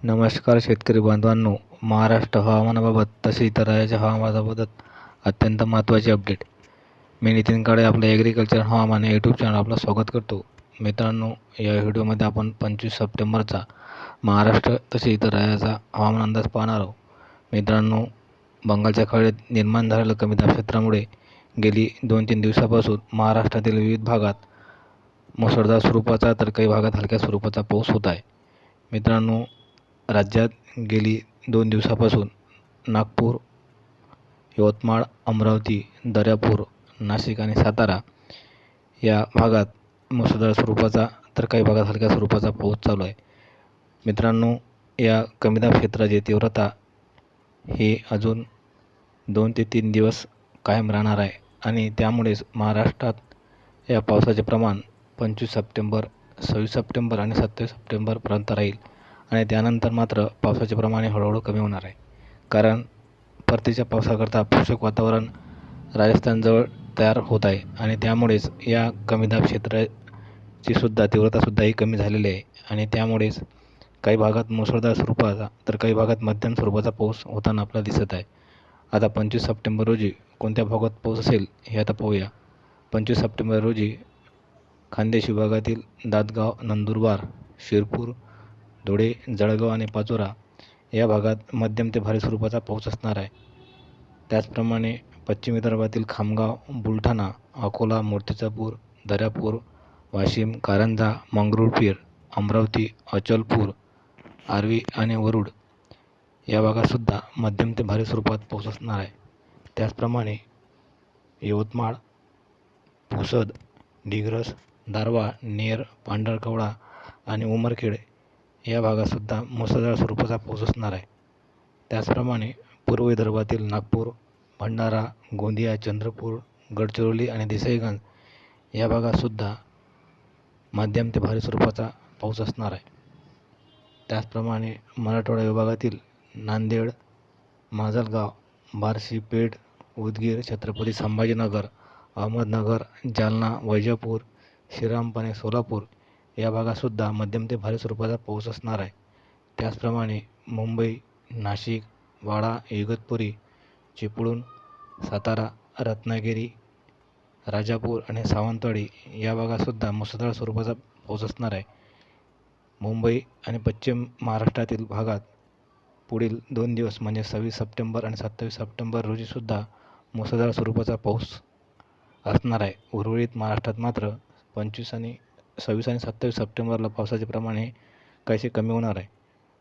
नमस्कार शेतकरी बांधवांनो. महाराष्ट्र हवामानाबाबत तसे इतर राज्याच्या हवामानाबाबत अत्यंत महत्त्वाचे अपडेट मी नितीन काळे आपल्या ॲग्रिकल्चर हवामान या यूट्यूब चॅनल आपलं स्वागत करतो. मित्रांनो या व्हिडिओमध्ये आपण पंचवीस सप्टेंबरचा महाराष्ट्र तसे इतर राज्याचा हवामान अंदाज पाहणार आहोत. मित्रांनो बंगालच्या खाडीत निर्माण झालेल्या कमी दाबक्षेत्रामुळे गेली दोन तीन दिवसापासून महाराष्ट्रातील विविध भागात मुसळधार स्वरूपाचा तर काही भागात हलक्या स्वरूपाचा पाऊस होत आहे. मित्रांनो राज्यात गेली दोन दिवसापासून नागपूर यवतमाळ अमरावती दर्यापूर नाशिक आणि सातारा या भागात मुसळधार स्वरूपाचा तर काही भागात हलक्या स्वरूपाचा पाऊस चालू आहे. मित्रांनो या कमीदाब क्षेत्राची तीव्रता ही अजून दोन ते तीन दिवस कायम राहणार आहे आणि त्यामुळेच महाराष्ट्रात या पावसाचे प्रमाण पंचवीस सप्टेंबर सव्वीस सप्टेंबर आणि सत्तावीस सप्टेंबरपर्यंत राहील. आणि त्यानंतर मात्र पावसाचे प्रमाण हळूहळू कमी होणार आहे. कारण परतीच्या पावसाकरता पोषक वातावरण राजस्थानजवळ तयार होत आहे आणि त्यामुळेच या कमी दाब क्षेत्राची सुद्धा तीव्रतासुद्धा ही कमी झालेली आहे. आणि त्यामुळेच काही भागात मुसळधार स्वरूपाचा तर काही भागात मध्यम स्वरूपाचा पाऊस होताना आपल्याला दिसत आहे. आता पंचवीस सप्टेंबर रोजी कोणत्या भागात पाऊस असेल हे आता पाहूया. पंचवीस सप्टेंबर रोजी खानदेश विभागातील दादगाव नंदुरबार शिरपूर धुळे जळगाव आणि पाचोरा या भागात मध्यम ते भारी स्वरूपाचा पाऊस असणार आहे. त्याचप्रमाणे पश्चिम विदर्भातील खामगाव बुलढाणा अकोला मूर्तिजापूर दर्यापूर वाशिम कारंजा मंगरुळपीर अमरावती अचलपूर आर्वी आणि वरुड या भागातसुद्धा मध्यम ते भारी स्वरूपात पाऊस असणार आहे. त्याचप्रमाणे यवतमाळ पुसद डिग्रस दारवा नेर पांढरकवडा आणि उमरखेड या भागातसुद्धा मुसळधार स्वरूपाचा पाऊस असणार आहे. त्याचप्रमाणे पूर्व विदर्भातील नागपूर भंडारा गोंदिया चंद्रपूर गडचिरोली आणि देसाईगंज या भागातसुद्धा मध्यम ते भारी स्वरूपाचा पाऊस असणार आहे. त्याचप्रमाणे मराठवाडा विभागातील नांदेड माजलगाव बार्शी पेठ उदगीर छत्रपती संभाजीनगर अहमदनगर जालना वैजापूर श्रीरामपणे सोलापूर या भागातसुद्धा मध्यम ते भारी स्वरूपाचा पाऊस असणार आहे. त्याचप्रमाणे मुंबई नाशिक वाडा इगतपुरी चिपळूण सातारा रत्नागिरी राजापूर आणि सावंतवाडी या भागातसुद्धा मुसळधार स्वरूपाचा पाऊस असणार आहे. मुंबई आणि पश्चिम महाराष्ट्रातील भागात पुढील दोन दिवस म्हणजे सव्वीस सप्टेंबर आणि सत्तावीस सप्टेंबर रोजीसुद्धा मुसळधार स्वरूपाचा पाऊस असणार आहे. उर्वरित महाराष्ट्रात मात्र पंचवीस आणि सव्वीस आणि सत्तावीस सप्टेंबरला पावसाचे प्रमाण हे काहीसे कमी होणार आहे.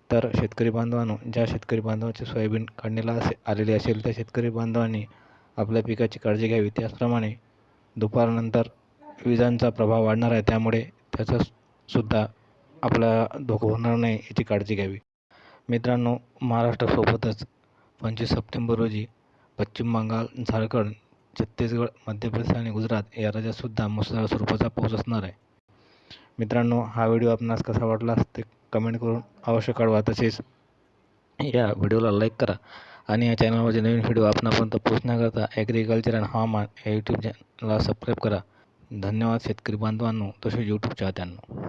तर शेतकरी बांधवांनो ज्या शेतकरी बांधवांचे सोयाबीन काढणीला असे आलेले असेल त्या शेतकरी बांधवांनी आपल्या पिकाची काळजी घ्यावी. त्याचप्रमाणे दुपारनंतर विजांचा प्रभाव वाढणार आहे त्यामुळे त्याचा सुद्धा आपला धोका होणार नाही याची काळजी घ्यावी. मित्रांनो महाराष्ट्रासोबतच पंचवीस सप्टेंबर रोजी पश्चिम बंगाल झारखंड छत्तीसगड मध्य प्रदेश आणि गुजरात या राज्यातसुद्धा मुसळधार स्वरूपाचा पाऊस असणार आहे. मित्रांनो हा व्हिडिओ आपणास कसा वाटला ते कमेंट करून अवश्य कळवा. तसेच या व्हिडिओला लाईक करा आणि या चॅनलवरचे नवीन व्हिडिओ आपणापर्यंत पोहोचण्याकरता ॲग्रिकल्चर अँड हवामान या यूट्यूब चॅनलला सबस्क्राईब करा. धन्यवाद शेतकरी बांधवांनो. तसेच यूट्यूब चाहत्यांनो